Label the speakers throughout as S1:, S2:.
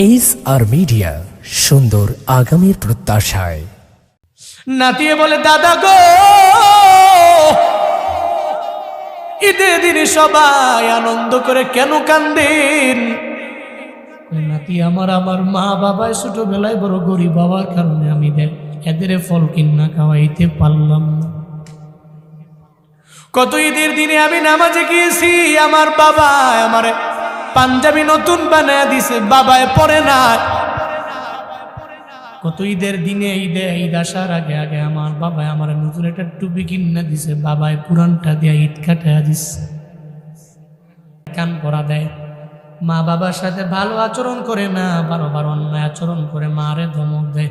S1: এইস আর media সুন্দর আগামীর প্রত্যাশায়।
S2: নাতিয়ে বলে, দাদা গো, ঈদের দিনে সবাই আনন্দ করে কেন কান্দেন? নাতি আমার আমার মা বাবা ছোটবেলায় বড় গরিব বাবার কারণে আমি এদের ফল কিনা খাওয়াইতে পারলাম কত ঈদের দিনে আমি নামাজে গিয়েছি, আমার বাবা আমার পাঞ্জাবি নতুন বানায় দিছে, বাবায় পরে না। কত ঈদের দিনে, ঈদে, ঈদ আসার আগে আগে আমার বাবা আমার নতুন একটা টুপি কিনে দিছে, বাবায় পুরানটা দিয়ে ঈদ কাটা দিছে। কান পরা দেয়। মা বাবার সাথে ভালো আচরণ করে না বারবার অন্যায় আচরণ করে, মারে ধমক দেয়।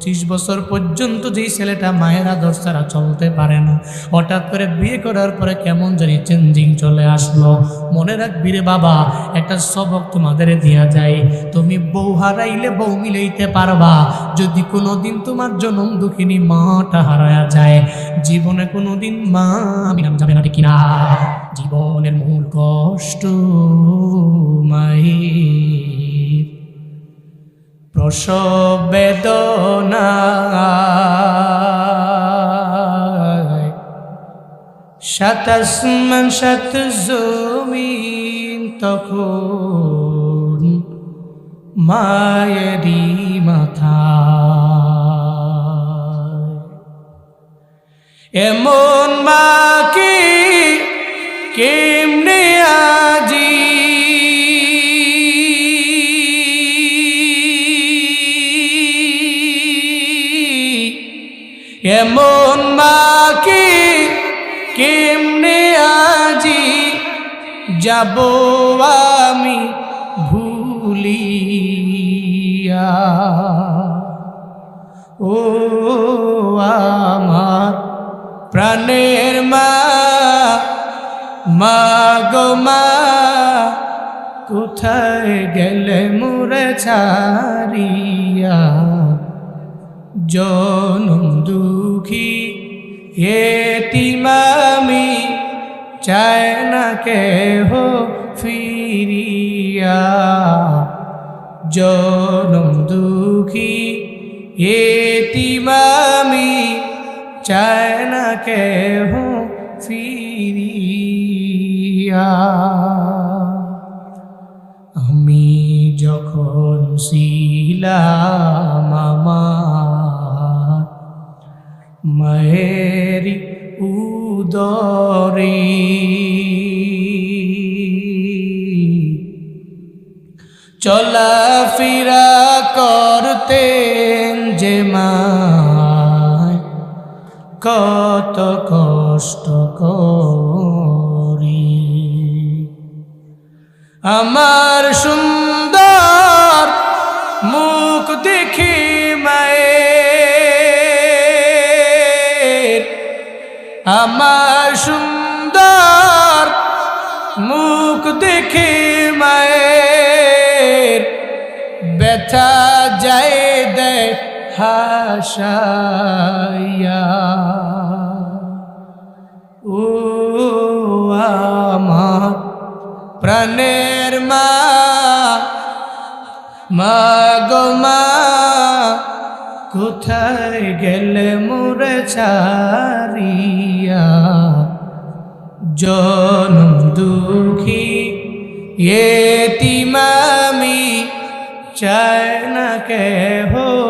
S2: পঁচিশ বছর পর্যন্ত যেই ছেলেটা মায়ের আদর ছাড়া চলতে পারে না, হঠাৎ করে বিয়ে করার পরে কেমন জানি চেঞ্জিং চলে আসলো। মনে রাখবি রে বাবা, একটা সবক তোমাদের দেয়া যায়। তুমি বউ হারাইলে বউ মিলাইতে পারবা। যদি কোনোদিন তোমার জনম দুঃখিনী মাটা হারায়া যায়, জীবনে কোনোদিন মা মিলাম যাবে না কিনা? জীবনের মূল কষ্ট মায়ের। প্রসব বেদনা সাত আসমান সাত জমিন তখন মায়েরই মাথা এমন মাকে কেমনে আজি? এমন মাকে কেমনে আজি যাব আমি ভুলিয়া? ও আমার প্রাণের মা মা কোথায় গেলে মুরে ছাড়িয়া? জনম দুঃখী এতিমামি চায় না কে হো ফিরিয়া। জনম দুঃখী এতিমামি চায় না কে হো ফিরিয়া। আমি যখন ছিলাম আমার মায়েরি উদরে চলাফেরা করতেন যে মায়। কত কষ্ট করি। আমার সুন্দর মুখ দেখি মায়ের। আমার সুন্দর মুখ দেখি হাসাইয়া ও আমার প্রাণের মা মা গো মা, কোথায় গেলে মোরে ছাড়িয়া? জনম দুঃখী এতিমামি, চায় না কে হো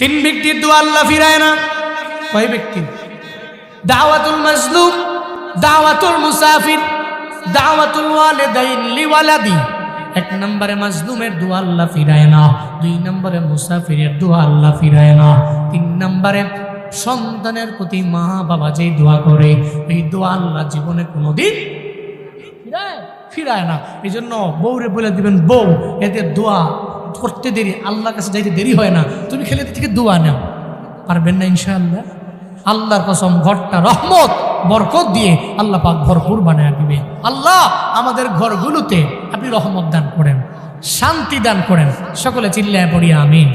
S2: তিন ব্যক্তির দোয়া আল্লাহ ফিরায় না। কয় ব্যক্তি? দাওয়াতুল মাজলুম, দাওয়াতুল মুসাফির, দাওয়াতুল ওয়ালিদাইন লিওয়ালাদি। এক নম্বরে মাজলুমের দোয়া আল্লাহ ফিরায় না, দুই নম্বরে মুসাফিরের দোয়া আল্লাহ ফিরায় না, তিন নম্বরে সন্তানের প্রতি মা বাবা যেই দোয়া করে, এই দোয়া আল্লাহ জীবনে কোনোদিন ফিরায় ফিরায় না। এই জন্য বউরে বলে দিবেন, বউ, এদের দোয়া করতে দেরি, আল্লাহর কাছে যাইতে দেরি হয় না। তুমি খেলে থেকে দোয়া নাও। পারবেন না ইনশাআল্লাহ? আল্লাহর কসম, ঘরটা রহমত, বরকত দিয়ে আল্লাহ পাক ভরপুর বানায় দিবে। আল্লাহ, আমাদের ঘরগুলোতে আপনি রহমত দান করেন, শান্তি দান করেন। সকলে চিল্লায় পড়ি, আমিন।